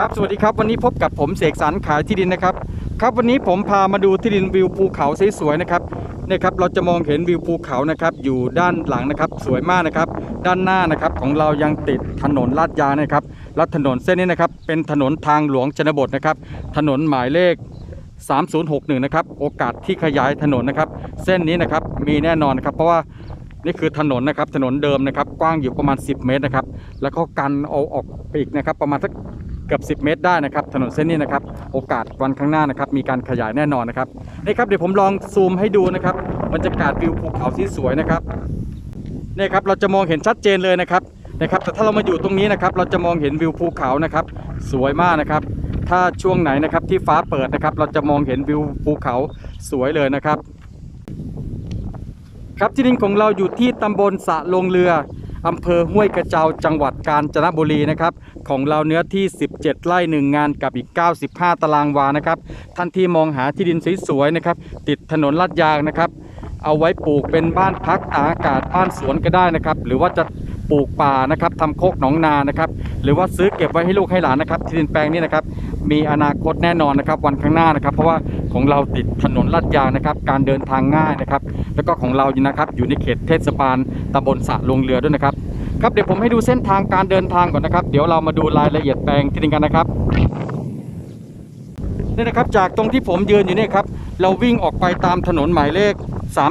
ครับสวัสดีครับวันนี้พบกับผมเสกสรรขายที่ดินนะครับ ครับวันนี้ผมพามาดูที่ดินวิวภูเขาสวยๆนะครับเนี่ยครับเราจะมองเห็นวิวภูเขานะครับ อยู่ด้านหลังนะครับ สวยมากนะครับ ด้านหน้านะครับของเรายังติดถนนลาดยางนะครับ และถนนเส้นนี้นะครับ เป็นถนนทางหลวงชนบทนะครับ ถนนหมายเลข 3061 นะครับ โอกาสที่ขยายถนนนะครับ เส้นนี้นะครับมีแน่นอนนะครับ เพราะว่านี่คือถนนนะครับถนนเดิมนะครับ กว้างอยู่ประมาณ 10 เมตรนะครับ แล้วก็กันเอาออกไปอีกนะครับ ประมาณสัก เกือบ10 เมตรได้นะครับ ถนนเส้นนี้นะครับ โอกาสวันข้างหน้านะครับ มีการขยายแน่นอนนะครับนี่ครับเดี๋ยวผมลองซูมให้ดูนะครับบรรยากาศวิวภูเขาที่สวยนะครับนี่ครับเราจะมองเห็นชัดเจนเลยนะครับนะครับ แต่ถ้าเรามาอยู่ตรงนี้นะครับ เราจะมองเห็นวิวภูเขานะครับ สวยมากนะครับ ถ้าช่วงไหนนะครับที่ฟ้าเปิดนะครับ เราจะมองเห็นวิวภูเขาสวยเลยนะครับ ครับที่ดินของเราอยู่ที่ตำบลสะลงเรือ อำเภอห้วยกระเจ้าจังหวัดกาญจนบุรีนะครับ ของเราเนื้อที่ 17 ไร่หนึ่งงานกับอีก 95 ตารางวานะครับ ท่านที่มองหาที่ดินสวยๆนะครับ ติดถนนลาดยางนะครับ เอาไว้ปลูกเป็นบ้านพักตากอากาศบ้านสวนก็ได้นะครับ หรือว่าจะปลูกป่านะครับทำโคกหนองนานะครับ หรือว่าซื้อเก็บไว้ให้ลูกให้หลานนะครับ ที่ดินแปลงนี้นะครับ มีอนาคตแน่นอนนะครับ วันข้างหน้านะครับ เพราะว่าของเราติดถนนลาดยางนะครับ การเดินทางง่ายนะครับ แล้วก็ของเราอยู่นะครับอยู่ในเขตเทศบาลตำบลสะลงเรือด้วยนะครับครับเดี๋ยวผมให้ดูเส้นทางการเดินทางก่อนนะครับ เดี๋ยวเรามาดูรายละเอียดแปลงที่ดินกันนะครับนี่นะครับจากตรงที่ผมยืนอยู่เนี่ยครับเราวิ่งออกไปตามถนนหมายเลข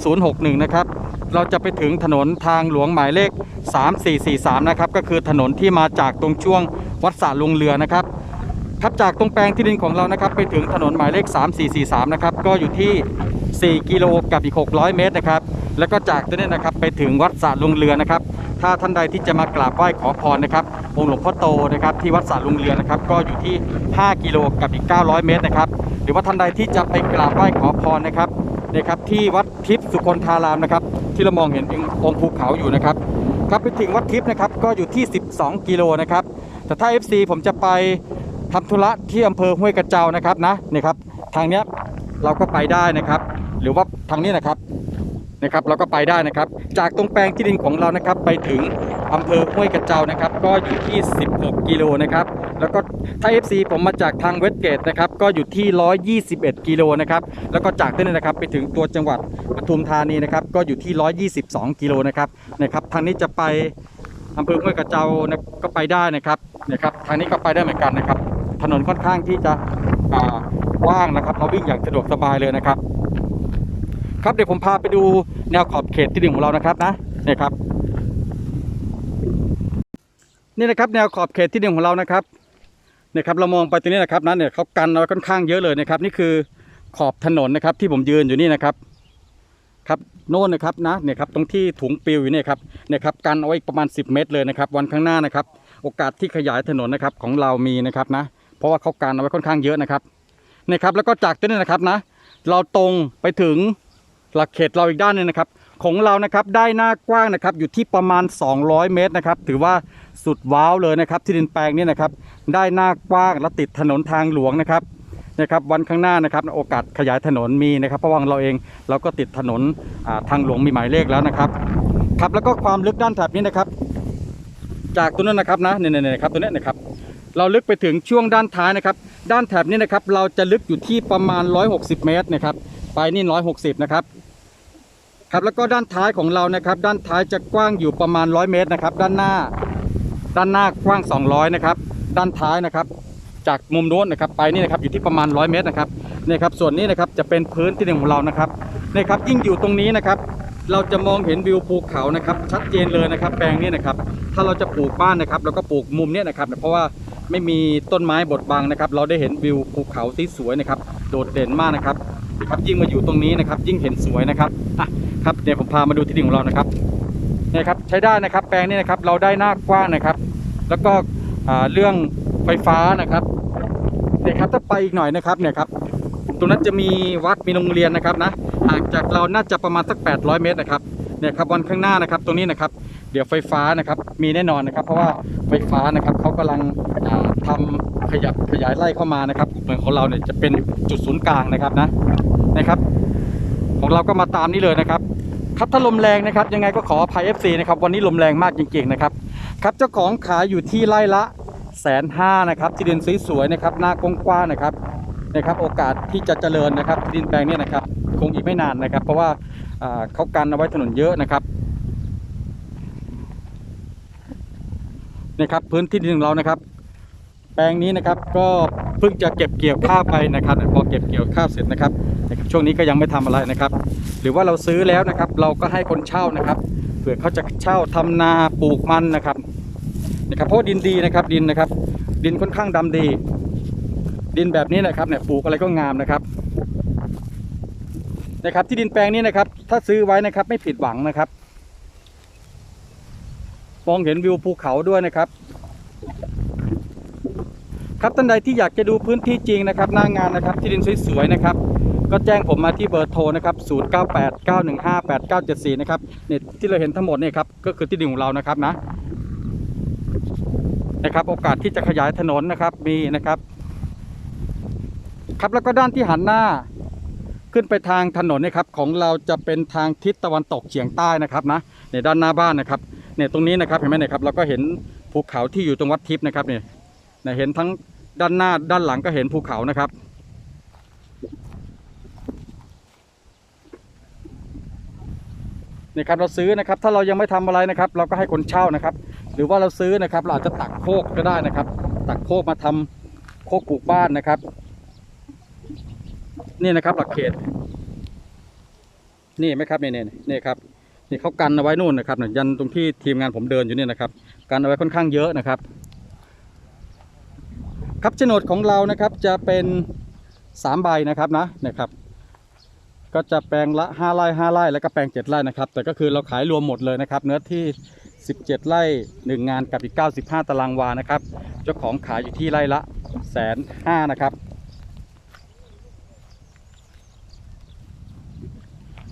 3061 นะครับเราจะไปถึงถนนทางหลวงหมายเลข 3443 นะครับก็คือถนนที่มาจากตรงช่วงวัดสะลงเรือนะครับครับจากตรงแปลงที่ดินของเรานะครับ ไปถึงถนนหมายเลข 3443 นะครับก็อยู่ที่ 4 กิโลกับอีก 600 เมตรนะครับ แล้วก็จากตรงนี้นะครับไปถึงวัดสระลงเรือนะครับ ถ้าท่านใดที่จะมากราบไหว้ขอพรนะครับ องค์หลวงพ่อโตนะครับที่วัดสระลงเรือนะครับ ก็อยู่ที่ 5 กิโลกับอีก 900 เมตรนะครับ หรือว่าท่านใดที่จะไปกราบไหว้ขอพรนะครับนะครับที่วัดทิพย์สุคนธารามนะครับ ที่เรามองเห็นเป็นองค์ภูเขาอยู่นะครับครับไปถึงวัดทิพย์นะครับก็อยู่ที่ 12 กิโลนะครับ แต่ถ้า FC ผมจะไปทำธุระที่อำเภอห้วยกระเจ้านะครับนะนี่ครับทางเนี้ย เราก็ไปได้นะครับ หรือว่าทางนี้นะครับนะครับ เราก็ไปได้นะครับ จากตรงแปลงที่ดินของเรานะครับ ไปถึงอำเภอห้วยกระเจ้านะครับ ก็อยู่ที่ 16 กิโลนะครับ แล้วก็ถ้า FC ผมมาจากทางเวสเกตนะครับ ก็อยู่ที่ 121 กิโลนะครับ แล้วก็จากที่นี่นะครับไปถึงตัวจังหวัดปทุมธานีนะครับ ก็อยู่ที่ 122 กิโลนะครับนะครับ ทางนี้จะไปอำเภอห้วยกระเจ้านะก็ไปได้นะครับนะครับ ทางนี้ก็ไปได้เหมือนกันนะครับ ถนนค่อนข้างที่จะ กว้างนะครับเราวิ่งอย่างสะดวกสบายเลยนะครับ ครับเดี๋ยวผมพาไปดูแนวขอบเขตที่ดินของเรานะครับนะเนี่ยครับ นี่นะครับแนวขอบเขตที่ดินของเรานะครับเนี่ยครับเรามองไปตรงนี้นะครับนะเนี่ยเขากันเราค่อนข้างเยอะเลยนะครับ นี่คือขอบถนนนะครับ ที่ผมยืนอยู่นี่นะครับครับโน่นนะครับนะเนี่ยครับตรงที่ถุงปิวอยู่เนี่ยครับเนี่ยครับกันเอาไว้ประมาณ 10 เมตรเลยนะครับ วันข้างหน้านะครับ โอกาสที่ขยายถนนนะครับของเรามีนะครับนะ เพราะว่าเขากันเอาไว้ค่อนข้างเยอะนะครับ นี่ยครับแล้วก็จากตัวนี้นะครับนะเราตรงไปถึงหลักเขตเราอีกด้านหนึงนะครับ ของเรานะครับได้หน้ากว้างนะครับอยู่ที่ประมาณ 200 เมตรนะครับ ถือว่าสุดว้าวเลยนะครับ ที่ดินแปลงนี้นะครับ ได้หน้ากว้างและติดถนนทางหลวงนะครับนะครับวันข้างหน้านะครับโอกาสขยายถนนมีนะครับ เพราะว่าเราเองเราก็ติดถนนทางหลวงมีหมายเลขแล้วนะครับครับแล้วก็ความลึกด้านแถบนี้นะครับ จากตัวนั้นนะครับนะเนี่ยเนี่ยเนี่ยครับตัวนี้นะครับ เราลึกไปถึงช่วงด้านท้ายนะครับ ด้านแถบนี้นะครับ เราจะลึกอยู่ที่ประมาณ 160 เมตรนะครับ ไปนี่ 160 นะครับ ครับแล้วก็ด้านท้ายของเรานะครับ ด้านท้ายจะกว้างอยู่ประมาณ 100 เมตรนะครับ ด้านหน้า ด้านหน้ากว้าง 200 นะครับ ด้านท้ายนะครับ จากมุมโน้นนะครับ ไปนี่นะครับอยู่ที่ประมาณ 100 เมตรนะครับนี่ครับ ส่วนนี้นะครับจะเป็นพื้นที่หนึ่งของเรานะครับนี่ครับยิ่งอยู่ตรงนี้นะครับ เราจะมองเห็นวิวภูเขานะครับ ชัดเจนเลยนะครับ แปลงนี้นะครับ ถ้าเราจะปลูกบ้านนะครับเราก็ปลูกมุมนี้นะครับ เพราะว่า ไม่มีต้นไม้บดบังนะครับ เราได้เห็นวิวภูเขาที่สวยนะครับ โดดเด่นมากนะครับครับยิ่งมาอยู่ตรงนี้นะครับ ยิ่งเห็นสวยนะครับอะครับเดี๋ยวผมพามาดูที่ดินของเรานะครับเนี่ยครับใช้ได้นะครับ แปลงนี้นะครับ เราได้หน้ากว้างนะครับ แล้วก็อ่าเรื่องไฟฟ้านะครับเนี่ยครับถ้าไปอีกหน่อยนะครับเนี่ยครับตรงนั้นจะมีวัดมีโรงเรียนนะครับนะห่างจากเราน่าจะประมาณสัก 800 เมตรนะครับเนี่ยครับวันข้างหน้านะครับตรงนี้นะครับ ดี๋ยวไฟฟ้านะครับมีแน่นอนนะครับ เพราะว่าไฟฟ้านะครับเขากำลังอ่าทำขยับขยายไล่เข้ามานะครับเหมือนของเราเนี่ยจะเป็นจุดศูนย์กลางนะครับนะนะครับ ของเราก็มาตามนี้เลยนะครับ ครับถ้าลมแรงนะครับ ยังไงก็ขออภัย FC นะครับวันนี้ลมแรงมากจริงๆนะครับครับเจ้าของขายอยู่ที่ไร่ละแสนห้านะครับที่ดินสวยๆนะครับหน้ากว้างๆนะครับนะครับ โอกาสที่จะเจริญนะครับที่ดินแปลงนี้นะครับ คงอีกไม่นานนะครับ เพราะว่าเขากันเอาไว้ถนนเยอะนะครับ นะครับพื้นที่ดินของเรานะครับ แปลงนี้นะครับก็เพิ่งจะเก็บเกี่ยวข้าวไปนะครับพอเก็บเกี่ยวข้าวเสร็จนะครับนะครับช่วงนี้ก็ยังไม่ทำอะไรนะครับ หรือว่าเราซื้อแล้วนะครับ เราก็ให้คนเช่านะครับเผื่อเขาจะเช่าทำนาปลูกมันนะครับนะครับเพราะดินดีนะครับดินนะครับ ดินค่อนข้างดำดี ดินแบบนี้นะครับเนี่ยปลูกอะไรก็งามนะครับนะครับที่ดินแปลงนี้นะครับ ถ้าซื้อไว้นะครับไม่ผิดหวังนะครับ มองเห็นวิวภูเขาด้วยนะครับ ครับท่านใดที่อยากจะดูพื้นที่จริงนะครับ หน้างานนะครับที่ดินสวยๆนะครับ ก็แจ้งผมมาที่เบอร์โทรนะครับ0989158974 นะครับเนี่ยที่เราเห็นทั้งหมดเนี่ยครับก็คือที่ดินของเรานะครับนะนะครับ โอกาสที่จะขยายถนนนะครับมีนะครับ ครับแล้วก็ด้านที่หันหน้า ขึ้นไปทางถนนนี่ครับของเราจะเป็นทางทิศตะวันตกเฉียงใต้นะครับนะในด้านหน้าบ้านนะครับเนี่ยตรงนี้นะครับเห็นไหมเนี่ยครับเราก็เห็นภูเขาที่อยู่ตรงวัดทิพย์นะครับเนี่ยเนี่ยเห็นทั้งด้านหน้าด้านหลังก็เห็นภูเขานะครับนี่ครับเราซื้อนะครับถ้าเรายังไม่ทำอะไรนะครับ เราก็ให้คนเช่านะครับ หรือว่าเราซื้อนะครับ เราอาจจะตักโคกก็ได้นะครับ ตักโคกมาทำโคกปลูกบ้านนะครับ นี่นะครับ หลักเขต นี่ไหมครับนี่นี่นี่ครับนี่เขากันเอาไว้นู่นนะครับเนี่ยยันตรงที่ทีมงานผมเดินอยู่เนี่ยนะครับ กันเอาไว้ค่อนข้างเยอะนะครับ ครับโฉนดของเรานะครับจะเป็นสามใบนะครับนะนะครับ ก็จะแปลงละ5ไร่5ไร่แล้วก็แปลง7ไร่นะครับ แต่ก็คือเราขายรวมหมดเลยนะครับ เนื้อที่ 17 ไร่1งานกับอีก 95 ตารางวานะครับ เจ้าของขายอยู่ที่ไร่ละแสนห้านะครับ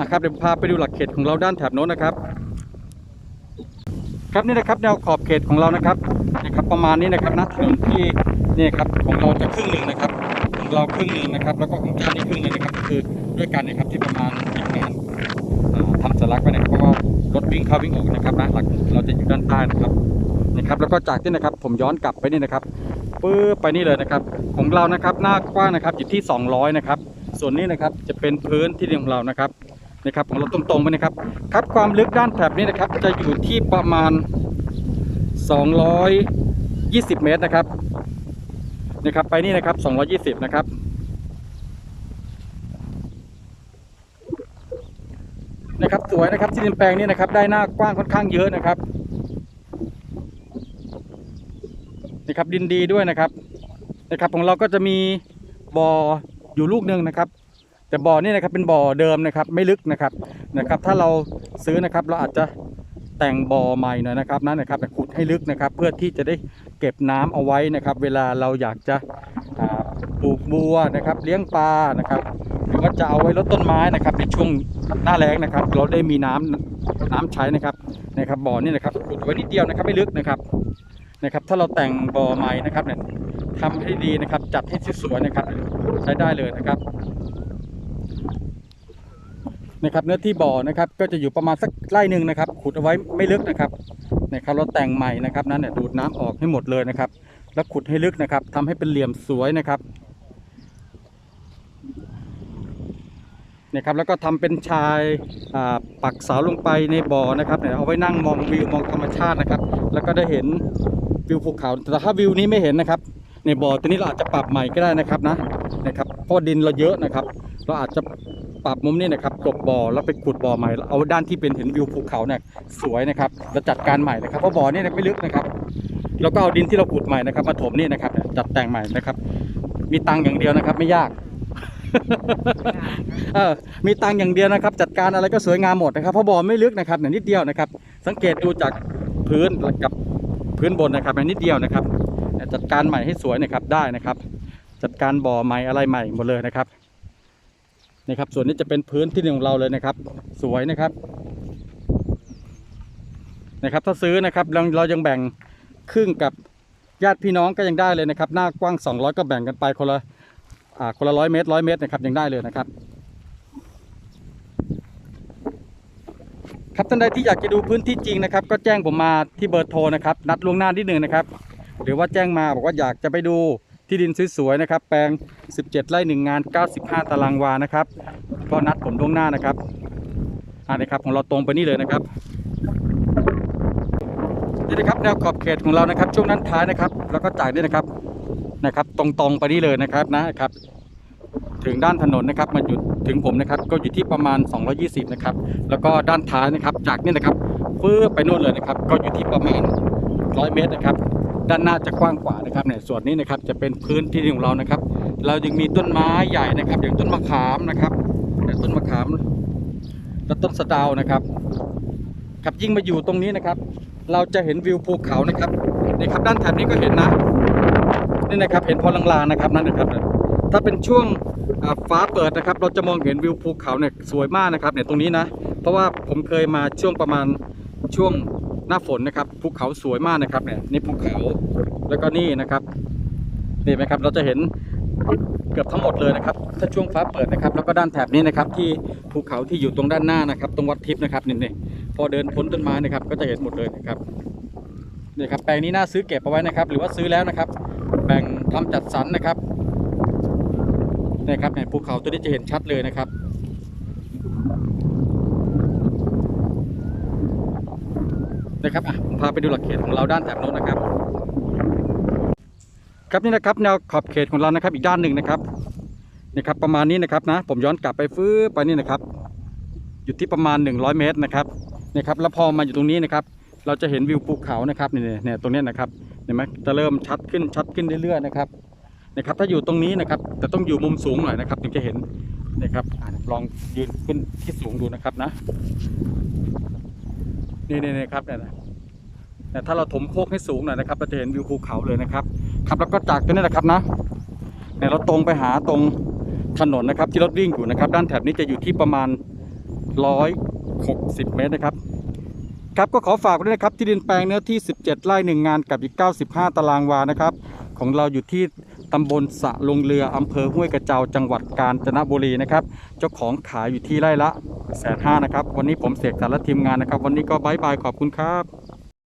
นะครับเดี๋ยวพาไปดูหลักเขตของเราด้านแถบโน้นนะครับ ครับนี่นะครับแนวขอบเขตของเรานะครับนะครับ ประมาณนี้นะครับนะถนนที่นี่ครับของเราจะครึ่งหนึ่งนะครับของเราครึ่งหนึ่งนะครับ แล้วก็ของท่านนี่ครึ่งหนึ่งนะครับก็คือด้วยกันนะครับที่ประมาณอีกงนอ่าทำสลักไว้นะครับเพราะว่ารถวิ่งเข้าวิ่งออกนะครับนะหลักเราจะอยู่ด้านใต้นะครับนะครับ แล้วก็จากที่นะครับผมย้อนกลับไปนี่นะครับปื้อไปนี่เลยนะครับของเรานะครับหน้ากว้างนะครับอยู่ที่ 200 นะครับ ส่วนนี้นะครับจะเป็นพื้นที่ดินของเรานะครับ นะครับของเราตรงๆไปนะครับครับความลึกด้านแถบนี้นะครับจะอยู่ที่ประมาณ 220 เมตรนะครับนะครับไปนี่นะครับ 220 นะครับนะครับสวยนะครับที่ดินแปลงนี้นะครับ ได้หน้ากว้างค่อนข้างเยอะนะครับนี่ครับดินดีด้วยนะครับนะครับของเราก็จะมีบ่ออยู่ลูกหนึ่งนะครับ แต่บ่อนี่นะครับเป็นบ่อเดิมนะครับไม่ลึกนะครับนะครับ ถ้าเราซื้อนะครับเราอาจจะแต่งบ่อใหม่หน่อยนะครับนั่นนะครับขุดให้ลึกนะครับ เพื่อที่จะได้เก็บน้ำเอาไว้นะครับ เวลาเราอยากจะปลูกบัวนะครับ เลี้ยงปลานะครับหรือว่าจะเอาไว้ลดต้นไม้นะครับ ในช่วงหน้าแล้งนะครับ เราได้มีน้ำน้ำใช้นะครับนะครับบ่อนี่นะครับขุดไว้นิดเดียวนะครับไม่ลึกนะครับนะครับ ถ้าเราแต่งบ่อใหม่นะครับเนี่ยทำให้ดีนะครับ จัดให้สวยๆนะครับ ใช้ได้เลยนะครับ นะครับเนื้อที่บ่อนะครับก็จะอยู่ประมาณสักไร่หนึ่งนะครับ ขุดเอาไว้ไม่ลึกนะครับนะครับเราแต่งใหม่นะครับนั้นเนี่ยดูดน้ำออกให้หมดเลยนะครับ แล้วขุดให้ลึกนะครับทำให้เป็นเหลี่ยมสวยนะครับนะครับแล้วก็ทำเป็นชายปักเสาลงไปในบ่อนะครับเนี่ยเอาไว้นั่งมองวิวมองธรรมชาตินะครับ แล้วก็ได้เห็นวิวภูเขาแต่ถ้าวิวนี้ไม่เห็นนะครับ ในบ่อตัวนี้เราอาจจะปรับใหม่ก็ได้นะครับนะนะครับเพราะดินเราเยอะนะครับ เราอาจจะ ปรับมุมนี้นะครับกลบบ่อแล้วไปขุดบ่อใหม่เอาด้านที่เป็นเห็นวิวภูเขาเนี่ยสวยนะครับแล้วจัดการใหม่นะครับเพราะบ่อนี่ไม่ลึกนะครับ แล้วก็เอาดินที่เราขุดใหม่นะครับ มาถมนี่นะครับจัดแต่งใหม่นะครับ มีตังค์อย่างเดียวนะครับ ไม่ยากเออมีตังค์อย่างเดียวนะครับ จัดการอะไรก็สวยงามหมดนะครับเพราะบ่อไม่ลึกนะครับเนี่ยนิดเดียวนะครับ สังเกตดูจากพื้นกับพื้นบนนะครับเนี่ยนิดเดียวนะครับ จัดการใหม่ให้สวยนะครับได้นะครับ จัดการบ่อใหม่อะไรใหม่หมดเลยนะครับ นี่ครับ ส่วนนี้จะเป็นพื้นที่ดินของเราเลยนะครับ สวยนะครับนะครับ ถ้าซื้อนะครับเราเรายังแบ่งครึ่งกับญาติพี่น้องก็ยังได้เลยนะครับ หน้ากว้าง 200 ก็แบ่งกันไปคนละอ่าคนละร้อยเมตรร้อยเมตรนะครับยังได้เลยนะครับ ครับท่านใดที่อยากจะดูพื้นที่จริงนะครับ ก็แจ้งผมมาที่เบอร์โทรนะครับ นัดล่วงหน้านิดหนึ่งนะครับ หรือว่าแจ้งมาบอกว่าอยากจะไปดู ที่ดินสวยๆนะครับ แปลง 17 ไร่1งาน 95 ตารางวานะครับ ก็นัดผมล่วงหน้านะครับอ่านะครับของเราตรงไปนี่เลยนะครับนี่นะครับแนวขอบเขตของเรานะครับ ช่วงด้านท้ายนะครับ แล้วก็จากนี่นะครับนะครับ ตรงๆไปนี่เลยนะครับนะครับ ถึงด้านถนนนะครับมาหยุดถึงผมนะครับ ก็อยู่ที่ประมาณ 220 นะครับ แล้วก็ด้านท้ายนะครับ จากนี่นะครับฟื้ไปนู่นเลยนะครับ ก็อยู่ที่ประมาณ 100 เมตรนะครับ ด้านหน้าจะกว้างกว่านะครับเนี่ยส่วนนี้นะครับจะเป็นพื้นที่ของเรานะครับ เรายังมีต้นไม้ใหญ่นะครับ อย่างต้นมะขามนะครับต้นมะขามและต้นสะดาวนะครับครับยิ่งมาอยู่ตรงนี้นะครับ เราจะเห็นวิวภูเขานะครับนี่ครับด้านแถบนี้ก็เห็นนะนี่นะครับเห็นพอลางๆนะครับนั่นนะครับ ถ้าเป็นช่วงฟ้าเปิดนะครับ เราจะมองเห็นวิวภูเขาเนี่ยสวยมากนะครับเนี่ยตรงนี้นะ เพราะว่าผมเคยมาช่วงประมาณช่วง หน้าฝนนะครับภูเขาสวยมากนะครับเนี่ยนี่ภูเขาแล้วก็นี่นะครับนี่ไหมครับเราจะเห็นเกือบทั้งหมดเลยนะครับ ถ้าช่วงฟ้าเปิดนะครับ แล้วก็ด้านแถบนี้นะครับ ที่ภูเขาที่อยู่ตรงด้านหน้านะครับ ตรงวัดทิพย์นะครับนี่นี่พอเดินพ้นต้นไม้นะครับ ก็จะเห็นหมดเลยนะครับนี่ครับแปลงนี้น่าซื้อเก็บเอาไว้นะครับ หรือว่าซื้อแล้วนะครับ แบ่งทำจัดสรรนะครับนะครับเนี่ยภูเขาตัวนี้จะเห็นชัดเลยนะครับ นะครับอะผมพาไปดูหลักเขตของเราด้านแถบโน้นนะครับ ครับนี่นะครับแนวขอบเขตของเรานะครับ อีกด้านหนึ่งนะครับนี่ครับ ประมาณนี้นะครับนะ ผมย้อนกลับไปฟื้ไปนี่นะครับอยู่ที่ประมาณ 100 เมตรนะครับนี่ครับ แล้วพอมาอยู่ตรงนี้นะครับ เราจะเห็นวิวภูเขานะครับนี่ๆเนี่ยตรงนี้นะครับเห็นไหมจะเริ่มชัดขึ้นชัดขึ้นเรื่อยๆนะครับนะครับ ถ้าอยู่ตรงนี้นะครับ แต่ต้องอยู่มุมสูงหน่อยนะครับถึงจะเห็นนะครับลองยืนขึ้นที่สูงดูนะครับนะ นี่นี่ครับเนี่ยนะแต่ถ้าเราถมโคกให้สูงหน่อยนะครับเราจะเห็นวิวภูเขาเลยนะครับ ครับแล้วก็จากตรงนี้นะครับนะเนี่ยเราตรงไปหาตรงถนนนะครับ ที่รถวิ่งอยู่นะครับ ด้านแถบนี้จะอยู่ที่ประมาณ 160 เมตรนะครับ ครับก็ขอฝากไว้ด้วยนะครับที่ดินแปลงเนื้อที่ 17 ไร่หนึ่งงานกับอีก 95 ตารางวานะครับ ของเราอยู่ที่ ตำบลสะลงเรืออำเภอห้วยกระเจ้าจังหวัดกาญจนบุรีนะครับ เจ้าของขายอยู่ที่ไร่ละแสนห้านะครับ วันนี้ผมเสกสารและทีมงานนะครับ วันนี้ก็บายบายขอบคุณครับ